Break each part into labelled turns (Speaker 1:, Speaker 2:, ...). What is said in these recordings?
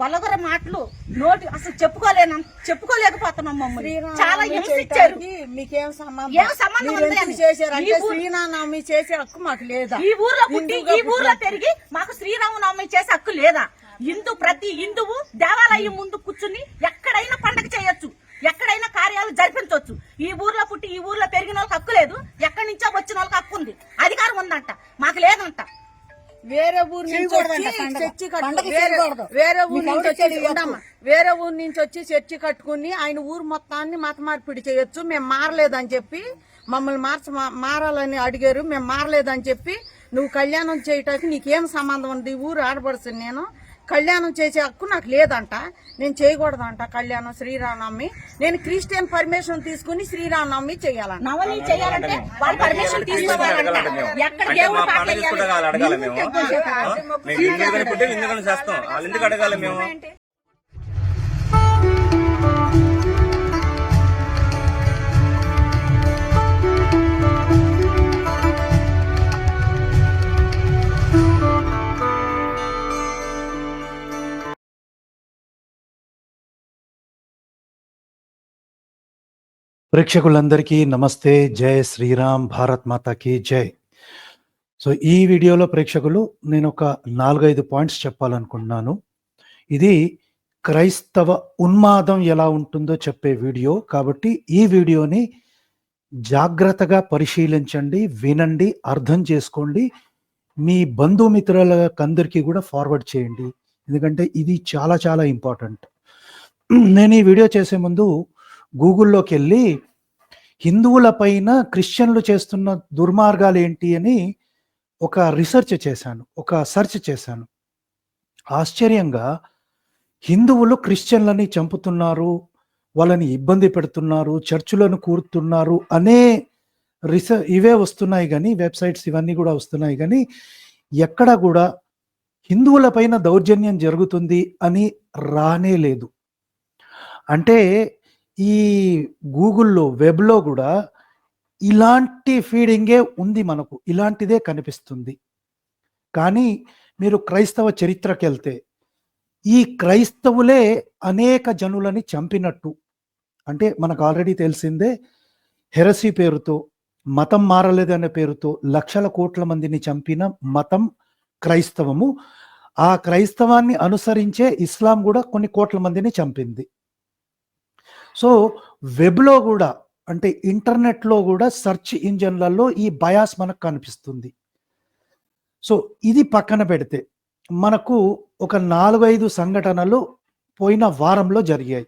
Speaker 1: వలగర మాటలు నోటి అసలు చెప్పుకోలేను చెప్పుకోలేకపోతున్నాం మమ్మల్ని. చాలా హింసించారు.
Speaker 2: మీకేం సంబంధం?
Speaker 1: ఏం సంబంధం?
Speaker 2: చేశారంటే శ్రీనానవమి చేసే హక్కు మాకు లేదా?
Speaker 1: ఈ ఊర్లో పుట్టి ఈ ఊర్లో పెరిగి మాకు శ్రీరామనవమి చేసే హక్కు లేదా? హిందూ ప్రతి హిందువు దేవాలయం ముందు కూర్చుని ఎక్కడైనా పండగ చేయొచ్చు. ఎక్కడైనా కార్యాలు జరిపించవచ్చు ఈ ఊర్లో పుట్టి ఈ ఊర్లో పెరిగిన వాళ్ళకి హక్కు లేదు. ఎక్కడి నుంచో వచ్చిన వాళ్ళకి హక్కు ఉంది. అధికారం ఉందంట. మాకు లేదంట.
Speaker 2: వేరే ఊరు నుంచి వచ్చి. చర్చి వేరే- ఊరు నుంచి వచ్చి. వేరే ఊరు నుంచి వచ్చి చర్చి కట్టుకుని ఆయన ఊరు మొత్తాన్ని మత మార్పిడి చేయొచ్చు. మేము మారలేదని చెప్పి మమ్మల్ని మార్చ మారాలని అడిగారు. మేము మారలేదని చెప్పి నువ్వు కళ్యాణం చేయటానికి నీకేం సంబంధం ఉంది ఊరు ఆడపడుతుంది నేను కళ్యాణం చేసే హక్కు నాకు లేదంట. నేను చేయకూడదంట కళ్యాణం శ్రీరామనవమి. నేను క్రిస్టియన్ పర్మిషన్ తీసుకుని శ్రీరామనవమి చేయాలంట.
Speaker 1: నవమి చేయాలంటే వాళ్ళు పర్మిషన్ తీసుకోవాలంట ఎక్కడ దేవుడు పాట
Speaker 3: చేస్తాం. అడగాలి మేము.
Speaker 4: ప్రేక్షకులందరికీ నమస్తే. జై శ్రీరామ్ భారత్ మాతాకి జై. సో ఈ వీడియోలో ప్రేక్షకులు నేను ఒక నాలుగైదు పాయింట్స్ చెప్పాలనుకుంటున్నాను. ఇది క్రైస్తవ ఉన్మాదం ఎలా ఉంటుందో చెప్పే వీడియో. కాబట్టి ఈ వీడియోని జాగ్రత్తగా పరిశీలించండి వినండి అర్థం చేసుకోండి. మీ బంధుమిత్రులకందరికీ కూడా ఫార్వర్డ్ చేయండి. ఎందుకంటే ఇది చాలా చాలా ఇంపార్టెంట్. నేను ఈ వీడియో చేసే ముందు గూగుల్లోకి వెళ్ళి హిందువుల పైన క్రిస్టియన్లు చేస్తున్న దుర్మార్గాలు ఏంటి అని ఒక రీసెర్చ్ చేశాను ఒక సెర్చ్ చేశాను. ఆశ్చర్యంగా హిందువులు క్రిస్టియన్లని చంపుతున్నారు వాళ్ళని ఇబ్బంది పెడుతున్నారు చర్చులను కూరుతున్నారు అనే రీసెర్చ్ ఇవే వస్తున్నాయి కానీ వెబ్సైట్స్ ఇవన్నీ కూడా వస్తున్నాయి కానీ ఎక్కడ కూడా హిందువుల పైన దౌర్జన్యం జరుగుతుంది అని రానే లేదు. అంటే ఈ గూగుల్లో వెబ్లో కూడా ఇలాంటి ఫీడింగే ఉంది మనకు. ఇలాంటిదే కనిపిస్తుంది. కానీ మీరు క్రైస్తవ చరిత్రకి వెళ్తే ఈ క్రైస్తవులే అనేక జనులని చంపినట్టు. అంటే మనకు ఆల్రెడీ తెలిసిందే హెరసీ పేరుతో మతం మారలేదనే పేరుతో లక్షల కోట్ల మందిని చంపిన మతం క్రైస్తవము. ఆ క్రైస్తవాన్ని అనుసరించే ఇస్లాం కూడా కొన్ని కోట్ల మందిని చంపింది. సో వెబ్లో కూడా అంటే ఇంటర్నెట్లో కూడా సెర్చ్ ఇంజన్లలో ఈ బయాస్ మనకు కనిపిస్తుంది. సో ఇది పక్కన పెడితే మనకు ఒక నాలుగైదు సంఘటనలు పోయిన వారంలో జరిగాయి.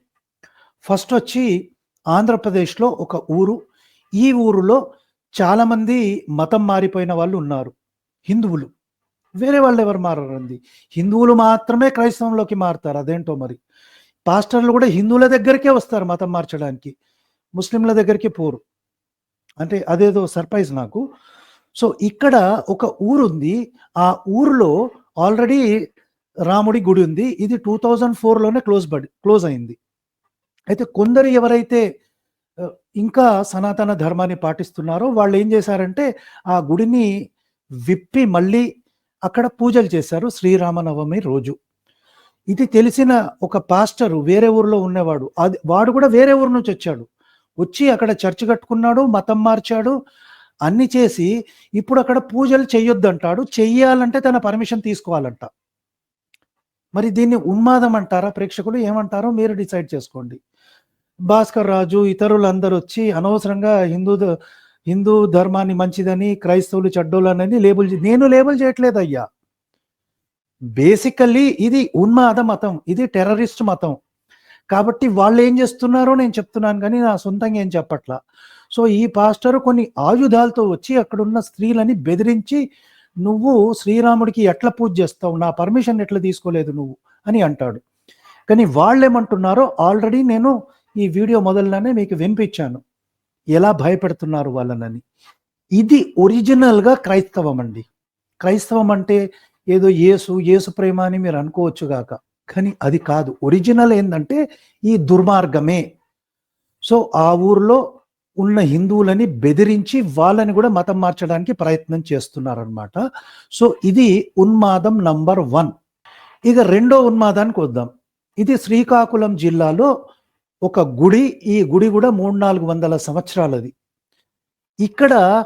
Speaker 4: ఫస్ట్ వచ్చి ఆంధ్రప్రదేశ్లో ఒక ఊరు. ఈ ఊరులో చాలామంది మతం మారిపోయిన వాళ్ళు ఉన్నారు. హిందువులు. వేరే వాళ్ళు ఎవరు మారండి హిందువులు మాత్రమే క్రైస్తవంలోకి మారుతారు. అదేంటో మరి? పాస్టర్లు కూడా హిందువుల దగ్గరికే వస్తారు మతం మార్చడానికి. ముస్లింల దగ్గరికి పోరు. అంటే అదేదో సర్ప్రైజ్ నాకు. సో ఇక్కడ ఒక ఊరు ఉంది ఆ ఊరిలో ఆల్రెడీ రాముడి గుడి ఉంది. ఇది టూ థౌజండ్ ఫోర్లోనే క్లోజ్ బడి క్లోజ్ అయింది. అయితే కొందరు ఎవరైతే ఇంకా సనాతన ధర్మాన్ని పాటిస్తున్నారో వాళ్ళు ఏం చేశారంటే ఆ గుడిని విప్పి మళ్ళీ అక్కడ పూజలు చేశారు శ్రీరామనవమి రోజు. ఇది తెలిసిన ఒక పాస్టర్ వేరే ఊర్లో ఉన్నవాడు. అది వాడు కూడా వేరే ఊరు నుంచి వచ్చాడు. వచ్చి అక్కడ చర్చ్ కట్టుకున్నాడు మతం మార్చాడు అన్ని చేసి ఇప్పుడు అక్కడ పూజలు చెయ్యొద్దంటాడు చెయ్యాలంటే తన పర్మిషన్ తీసుకోవాలంట. మరి దీన్ని ఉన్మాదం అంటారా ప్రేక్షకులు? ఏమంటారో మీరు డిసైడ్ చేసుకోండి. భాస్కర్ రాజు ఇతరులందరూ వచ్చి అనవసరంగా హిందూ హిందూ ధర్మాన్ని మంచిదని క్రైస్తవులు చెడ్డోళ్ళని లేబుల్ నేను లేబుల్ చేయట్లేదు అయ్యా. బేసికల్లీ ఇది ఉన్మాద మతం ఇది టెర్రరిస్ట్ మతం. కాబట్టి వాళ్ళు ఏం చేస్తున్నారో నేను చెప్తున్నాను కానీ నా సొంతంగా ఏం చెప్పట్లా. సో ఈ పాస్టర్ కొన్ని ఆయుధాలతో వచ్చి అక్కడున్న స్త్రీలని బెదిరించి నువ్వు శ్రీరాముడికి ఎట్లా పూజ చేస్తావు? నా పర్మిషన్ ఎట్లా తీసుకోలేదు నువ్వు? అని అంటాడు. కానీ వాళ్ళు ఏమంటున్నారో ఆల్రెడీ నేను ఈ వీడియో మొదలనే మీకు వినిపించాను. ఎలా భయపెడుతున్నారు వాళ్ళనని. ఇది ఒరిజినల్గా క్రైస్తవం అండి క్రైస్తవం అంటే ఏదో యేసు యేసు ప్రేమ అని మీరు అనుకోవచ్చు గాక. కానీ అది కాదు. ఒరిజినల్ ఏంటంటే ఈ దుర్మార్గమే. సో ఆ ఊర్లో ఉన్న హిందువులని బెదిరించి వాళ్ళని కూడా మతం మార్చడానికి ప్రయత్నం చేస్తున్నారనమాట సో ఇది ఉన్మాదం నంబర్ వన్. ఇక రెండో ఉన్మాదానికి వద్దాం. ఇది శ్రీకాకుళం జిల్లాలో ఒక గుడి. ఈ గుడి కూడా మూడు నాలుగు వందల సంవత్సరాలది. ఇక్కడ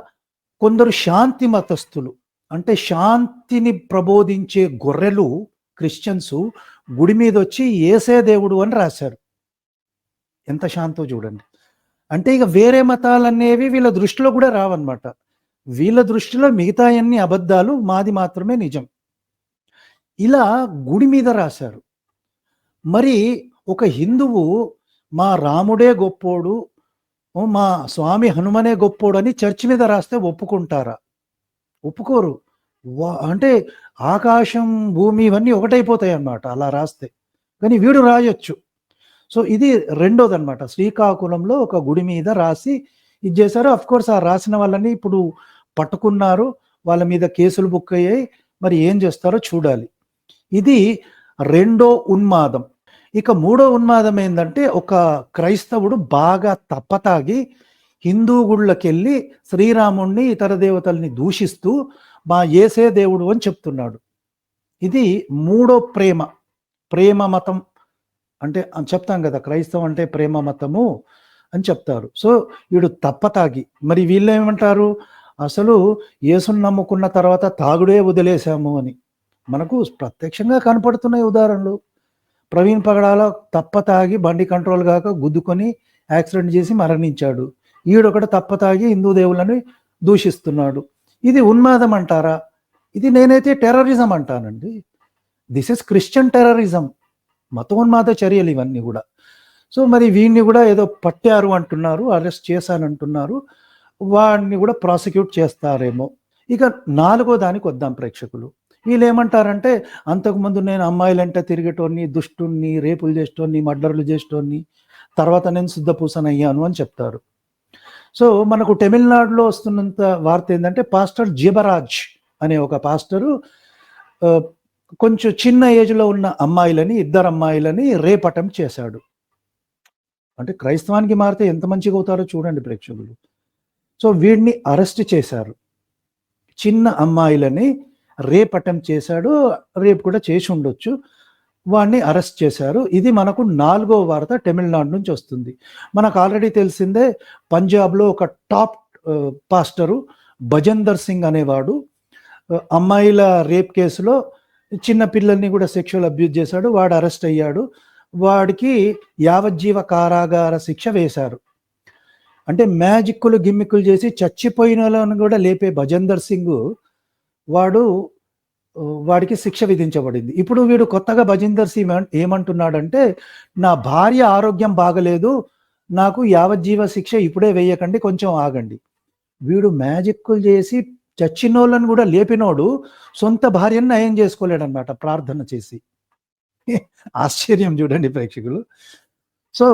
Speaker 4: కొందరు శాంతి మతస్థులు అంటే శాంతిని ప్రబోధించే గొర్రెలు క్రిస్టియన్స్ గుడి మీద వచ్చి ఏసే దేవుడు అని రాశారు. ఎంత శాంతో చూడండి. అంటే ఇక వేరే మతాలు అనేవి వీళ్ళ దృష్టిలో కూడా రావన్నమాట. వీళ్ళ దృష్టిలో మిగతా అన్ని అబద్ధాలు మాది మాత్రమే నిజం. ఇలా గుడి మీద రాశారు. మరి ఒక హిందువు మా రాముడే గొప్పోడు మా స్వామి హనుమనే గొప్పోడు అని చర్చి మీద రాస్తే ఒప్పుకుంటారా? ఒప్పుకోరు. అంటే ఆకాశం భూమి ఇవన్నీ ఒకటైపోతాయి అన్నమాట అలా రాస్తే. కానీ వీడు రాయొచ్చు. సో ఇది రెండోదన్నమాట. శ్రీకాకుళంలో ఒక గుడి మీద రాసి ఇది చేశారు. అఫ్ కోర్స్ ఆ రాసిన వాళ్ళని ఇప్పుడు పట్టుకున్నారు. వాళ్ళ మీద కేసులు బుక్ అయ్యాయి. మరి ఏం చేస్తారో చూడాలి. ఇది రెండో ఉన్మాదం. ఇక మూడో ఉన్మాదం ఏంటంటే ఒక క్రైస్తవుడు బాగా తప్పతాగి హిందూ గుళ్ళకెళ్ళి శ్రీరాముణ్ణి ఇతర దేవతల్ని దూషిస్తూ మా ఏసే దేవుడు అని చెప్తున్నాడు. ఇది మూడో ప్రేమ. ప్రేమ మతం అంటే అని చెప్తాం కదా క్రైస్తవం అంటే ప్రేమ మతము అని చెప్తారు. సో వీడు తప్పతాగి. మరి వీళ్ళు ఏమంటారు అసలు యేసుని నమ్ముకున్న తర్వాత తాగుడే వదిలేశాము అని. మనకు ప్రత్యక్షంగా కనపడుతున్నాయి ఉదాహరణలు. ప్రవీణ్ పగడాల తప్ప తాగి బండి కంట్రోల్ కాక గుద్దుకొని యాక్సిడెంట్ చేసి మరణించాడు. ఈడొకటి తప్పతాగి హిందూ దేవుళ్ళని దూషిస్తున్నాడు. ఇది ఉన్మాదం అంటారా? ఇది నేనైతే terrorism అంటానండి. This is Christian terrorism. మతోన్మాద చర్యలు ఇవన్నీ కూడా. సో మరి వీడిని కూడా ఏదో పట్టారు అంటున్నారు అరెస్ట్ చేశానంటున్నారు వాడిని కూడా ప్రాసిక్యూట్ చేస్తారేమో. ఇక నాలుగో దానికి వద్దాం ప్రేక్షకులు. వీళ్ళు ఏమంటారంటే అంతకుముందు నేను అమ్మాయిలంటే తిరిగేటోని దుష్టుణ్ణి రేపులు చేసేటోని మర్డర్లు చేసేటోని తర్వాత నేను శుద్ధపూసన అయ్యాను అని చెప్తారు. సో మనకు తమిళనాడులో వస్తున్నంత వార్త ఏంటంటే పాస్టర్ జీబరాజ్ అనే ఒక పాస్టరు కొంచెం చిన్న ఏజ్లో ఉన్న అమ్మాయిలని ఇద్దరు అమ్మాయిలని రేపటం చేశాడు. అంటే క్రైస్తవానికి మారితే ఎంత మంచిగా అవుతారో చూడండి ప్రేక్షకులు. సో వీడిని అరెస్ట్ చేశారు. చిన్న అమ్మాయిలని రేపటం చేశాడు రేపు కూడా చేసి ఉండొచ్చు. వాడిని అరెస్ట్ చేశారు. ఇది మనకు నాలుగో వార్త తమిళనాడు నుంచి వస్తుంది. మనకు ఆల్రెడీ తెలిసిందే పంజాబ్లో ఒక టాప్ పాస్టరు భజందర్ సింగ్ అనేవాడు అమ్మాయిల రేప్ కేసులో చిన్న పిల్లల్ని కూడా సెక్షువల్ అబ్యూజ్ చేశాడు. వాడు అరెస్ట్ అయ్యాడు. వాడికి యావజ్జీవ కారాగార శిక్ష వేశారు. అంటే మ్యాజిక్కులు గిమ్మిక్కులు చేసి చచ్చిపోయిన వాళ్ళని కూడా లేపే భజందర్ సింగ్ వాడు వాడికి శిక్ష విధించబడింది. ఇప్పుడు వీడు కొత్తగా భజిందర్ సింగ్ ఏమంటున్నాడంటే నా భార్య ఆరోగ్యం బాగలేదు నాకు యావజ్జీవ శిక్ష ఇప్పుడే వేయకండి కొంచెం ఆగండి. వీడు మ్యాజిక్కులు చేసి చచ్చినోళ్ళని కూడా లేపినోడు సొంత భార్యను నయం చేసుకోలేడనమాట ప్రార్థన చేసి. ఆశ్చర్యం చూడండి ప్రేక్షకులు. సో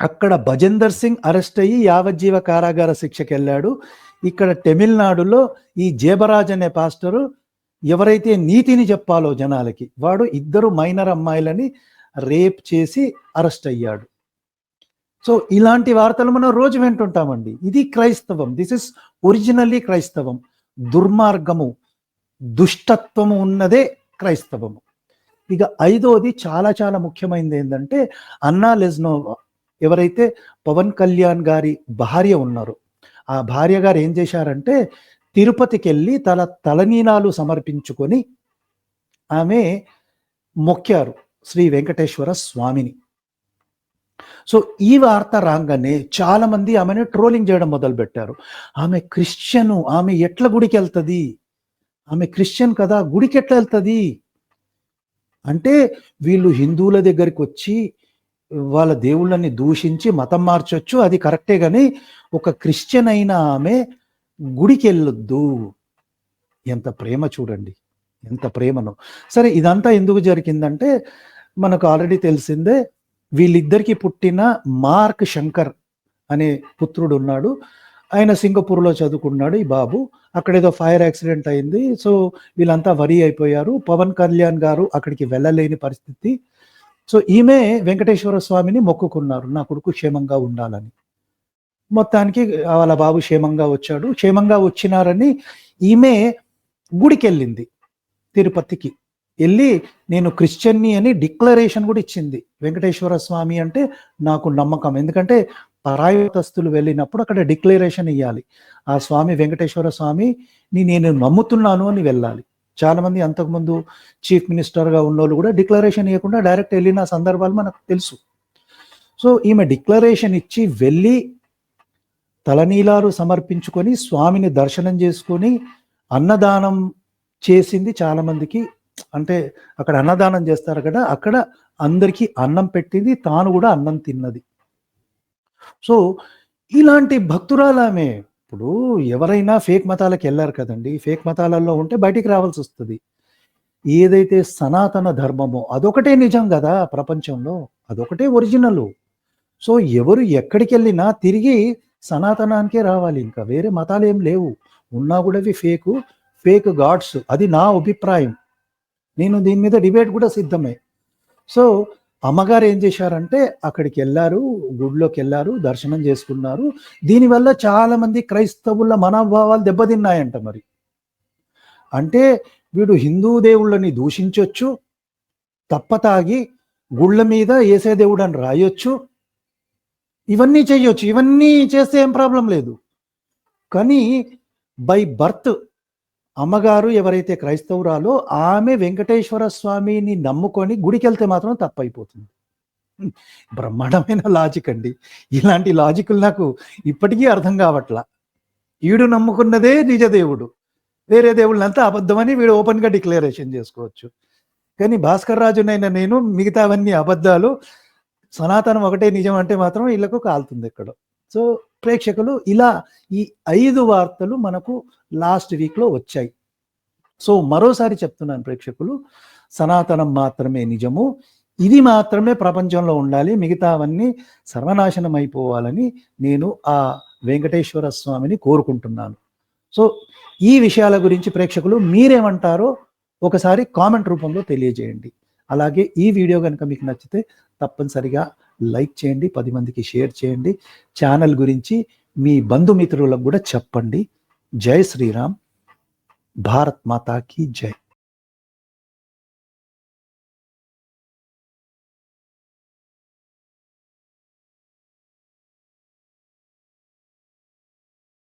Speaker 4: అక్కడ భజేందర్ సింగ్ అరెస్ట్ అయ్యి యావజ్జీవ కారాగార శిక్షకి వెళ్ళాడు ఇక్కడ తమిళనాడులో ఈ జేబరాజ్ అనే పాస్టరు ఎవరైతే నీతిని చెప్పాలో జనాలకి వాడు ఇద్దరు మైనర్ అమ్మాయిలని రేప్ చేసి అరెస్ట్ అయ్యాడు. సో ఇలాంటి వార్తలు మనం రోజు వింటుంటామండి. ఇది క్రైస్తవం. దిస్ ఇస్ ఒరిజినల్లీ క్రైస్తవం. దుర్మార్గము దుష్టత్వము ఉన్నదే క్రైస్తవము. ఇక ఐదోది చాలా చాలా ముఖ్యమైనది ఏంటంటే అన్నా లెజ్నోవా ఎవరైతే పవన్ కళ్యాణ్ గారి భార్య ఉన్నారో ఆ భార్య గారు ఏం చేశారంటే తిరుపతికి వెళ్ళి తల తలనీనాలు సమర్పించుకొని ఆమె మొక్కారు శ్రీ వెంకటేశ్వర స్వామిని. సో ఈ వార్త రాగానే చాలామంది ఆమెను ట్రోలింగ్ చేయడం మొదలుపెట్టారు. ఆమె క్రిస్టియను ఆమె ఎట్ల గుడికి వెళ్తుంది ఆమె క్రిస్టియన్ కదా గుడికి ఎట్లా వెళ్తుంది? అంటే వీళ్ళు హిందువుల దగ్గరికి వచ్చి వాళ్ళ దేవుళ్ళని దూషించి మతం మార్చొచ్చు అది కరెక్టే కానీ ఒక క్రిస్టియన్ అయిన ఆమె గుడికి వెళ్ళొద్దు ఎంత ప్రేమ చూడండి. ఎంత ప్రేమను. సరే ఇదంతా ఎందుకు జరిగిందంటే మనకు ఆల్రెడీ తెలిసిందే వీళ్ళిద్దరికి పుట్టిన మార్క్ శంకర్ అనే పుత్రుడు ఉన్నాడు ఆయన సింగపూర్లో చదువుకున్నాడు ఈ బాబు. అక్కడ ఏదో ఫైర్ యాక్సిడెంట్ అయింది. సో వీళ్ళంతా వరి అయిపోయారు. పవన్ కళ్యాణ్ గారు అక్కడికి వెళ్ళలేని పరిస్థితి. సో ఈమె వెంకటేశ్వర స్వామిని మొక్కుకున్నారు. నా కొడుకు క్షేమంగా ఉండాలని. మొత్తానికి వాళ్ళ బాబు క్షేమంగా వచ్చాడు. క్షేమంగా వచ్చినారని ఈమె గుడికి వెళ్ళింది తిరుపతికి. వెళ్ళి నేను క్రిస్టియన్ని అని డిక్లరేషన్ కూడా ఇచ్చింది. వెంకటేశ్వర స్వామి అంటే నాకు నమ్మకం. ఎందుకంటే పరాయతస్తులు వెళ్ళినప్పుడు అక్కడ డిక్లరేషన్ ఇవ్వాలి ఆ స్వామి వెంకటేశ్వర స్వామిని నేను నమ్ముతున్నాను అని వెళ్ళాలి. చాలామంది అంతకుముందు చీఫ్ మినిస్టర్గా ఉన్నోళ్ళు కూడా డిక్లరేషన్ ఇవ్వకుండా డైరెక్ట్ వెళ్ళిన సందర్భాలు మనకు తెలుసు. సో ఈమె డిక్లరేషన్ ఇచ్చి వెళ్ళి తలనీలాలు సమర్పించుకొని స్వామిని దర్శనం చేసుకొని అన్నదానం చేసింది చాలామందికి. అంటే అక్కడ అన్నదానం చేస్తారు కదా అక్కడ అందరికీ అన్నం పెట్టింది తాను కూడా అన్నం తిన్నది. సో ఇలాంటి భక్తురాలు ఆమె. ఇప్పుడు ఎవరైనా ఫేక్ మతాలకు వెళ్ళారు కదండి ఫేక్ మతాలలో ఉంటే బయటికి రావాల్సి వస్తుంది. ఏదైతే సనాతన ధర్మమో అదొకటే నిజం కదా ప్రపంచంలో అదొకటే ఒరిజినల్. సో ఎవరు ఎక్కడికి వెళ్ళినా తిరిగి సనాతనానికే రావాలి. ఇంకా వేరే మతాలు ఏం లేవు. ఉన్నా కూడా అవి ఫేక్ ఫేక్ గాడ్స్. అది నా అభిప్రాయం. నేను దీని మీద డిబేట్ కూడా సిద్ధమే. సో అమ్మగారు ఏం చేశారంటే అక్కడికి వెళ్ళారు గుడిలోకి వెళ్ళారు దర్శనం చేసుకున్నారు. దీనివల్ల చాలా మంది క్రైస్తవుల మనోభావాలు దెబ్బతిన్నాయంట మరి. అంటే వీడు హిందూ దేవుళ్ళని దూషించొచ్చు తప్పతాగి గుళ్ళ మీద ఏసే దేవుడు అని రాయొచ్చు ఇవన్నీ చేయొచ్చు ఇవన్నీ చేస్తే ఏం ప్రాబ్లం లేదు. కానీ బై బర్త్ అమ్మగారు ఎవరైతే క్రైస్తవురాలో ఆమె వెంకటేశ్వర స్వామిని నమ్ముకొని గుడికి వెళ్తే మాత్రం తప్పైపోతుంది. బ్రహ్మాండమైన లాజిక్ అండి. ఇలాంటి లాజిక్లు నాకు ఇప్పటికీ అర్థం కావట్లా. ఈడు నమ్ముకున్నదే నిజ దేవుడు. వేరే దేవుళ్ళంతా అబద్ధమని వీడు ఓపెన్గా డిక్లరేషన్ చేసుకోవచ్చు. కానీ భాస్కర్ రాజునైనా నేను మిగతావన్నీ అబద్ధాలు సనాతనం ఒకటే నిజం అంటే మాత్రం వీళ్ళకు కాలుతుంది ఇక్కడ సో ప్రేక్షకులు ఇలా ఈ ఐదు వార్తలు మనకు లాస్ట్ వీక్లో వచ్చాయి. సో మరోసారి చెప్తున్నాను ప్రేక్షకులు సనాతనం మాత్రమే నిజము. ఇది మాత్రమే ప్రపంచంలో ఉండాలి. మిగతావన్నీ సర్వనాశనం అయిపోవాలని నేను ఆ వెంకటేశ్వర స్వామిని కోరుకుంటున్నాను. సో ఈ విషయాల గురించి ప్రేక్షకులు మీరేమంటారో ఒకసారి కామెంట్ రూపంలో తెలియజేయండి. అలాగే ఈ వీడియో కనుక మీకు నచ్చితే తప్పనిసరిగా లైక్ చేయండి పది మందికి షేర్ చేయండి. ఛానల్ గురించి మీ బంధుమిత్రులకు కూడా చెప్పండి. జై శ్రీరామ్. భారత్ మాతాకి జై.